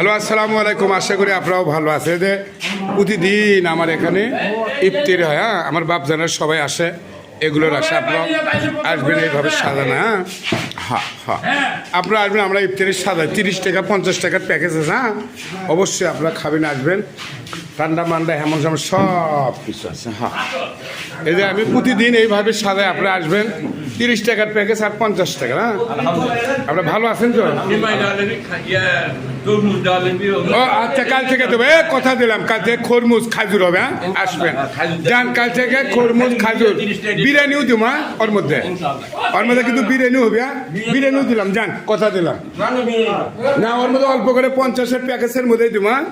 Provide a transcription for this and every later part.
Hello, আসসালামু আলাইকুম। আশা করি আপনারাও ভালো আছে যে প্রতিদিন আমার এখানে ইফতির হয় হ্যাঁ? আমার বাপজানার সবাই আসে, এগুলোর আসে। আপনারা আসবেন এইভাবে সাজানো হ্যাঁ? হ্যাঁ হ্যাঁ আপনারা আসবেন, আমরা ইফতারের সাজাই। তিরিশ টাকা, পঞ্চাশ টাকার প্যাকেজ আছে হ্যাঁ? অবশ্যই আপনারা খাবেন, আসবেন। ঠান্ডা মান্ডা, হেমন সব কিছু আছে হ্যাঁ এই যে আমি প্রতিদিন এইভাবে সাজাই, আপনারা আসবেন। তিরিশ টাকার প্যাকেজ আর পঞ্চাশ টাকা হ্যাঁ? আপনারা ভালো আছেন তো? ও আচ্ছা কাল থেকে দেবো। কথা দিলাম কাল থেকে খরমুজ খাজুর হবে হ্যাঁ? আসবেন যান কাল থেকে খরমুজ খাজুর। বিরিয়ানিও দিব। হ্যাঁ ওর মধ্যে। ওর মধ্যে কিন্তু হবে হ্যাঁ? বিরিয়ানিও দিলাম যান কথা দিলাম। না ওর মধ্যে অল্প করে পঞ্চাশের প্যাকেজের মধ্যে দিব হ্যাঁ?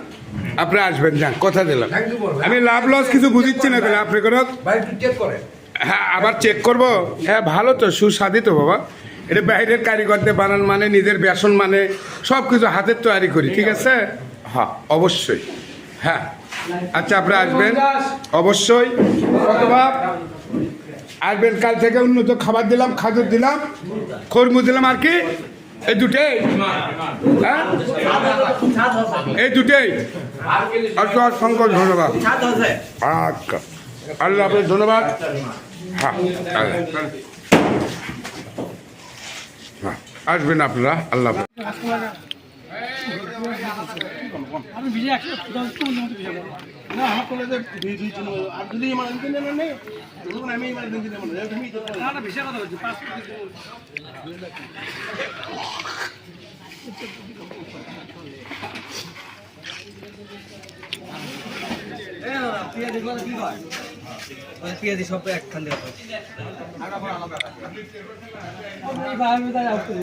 আপনি আসবেন যান কথা দিলাম। আমি লাভ লস কিছু বুঝিচ্ছি না তাহলে আপনি করে। হ্যাঁ আবার চেক করব। হ্যাঁ ভালো তো সুস্বাদিত বাবা। এটা বাইরের কারিগরদের বানান মানে নিজের বেসন মানে সব কিছু হাতের তৈরি করি ঠিক আছে? হ্যাঁ অবশ্যই। হ্যাঁ। আচ্ছা আপনি আসবেন? অবশ্যই। আসবেন কাল থেকে উন্নত খাবার দিলাম খাজুর দিলাম খরমু দিলাম আর কি? এই দুটেই? হ্যাঁ? এই দুটেই। অসংখ্য ধন্যবাদ। আচ্ছা। আল্লাহ আপনার ধন্যবাদ। হ্যাঁ, আসবেন আপনারা আল্লাহ। আমি ভিজে একশো দশ মিনিট পেঁয়াজি সব একখান দেওয়া আমি তাই আসতে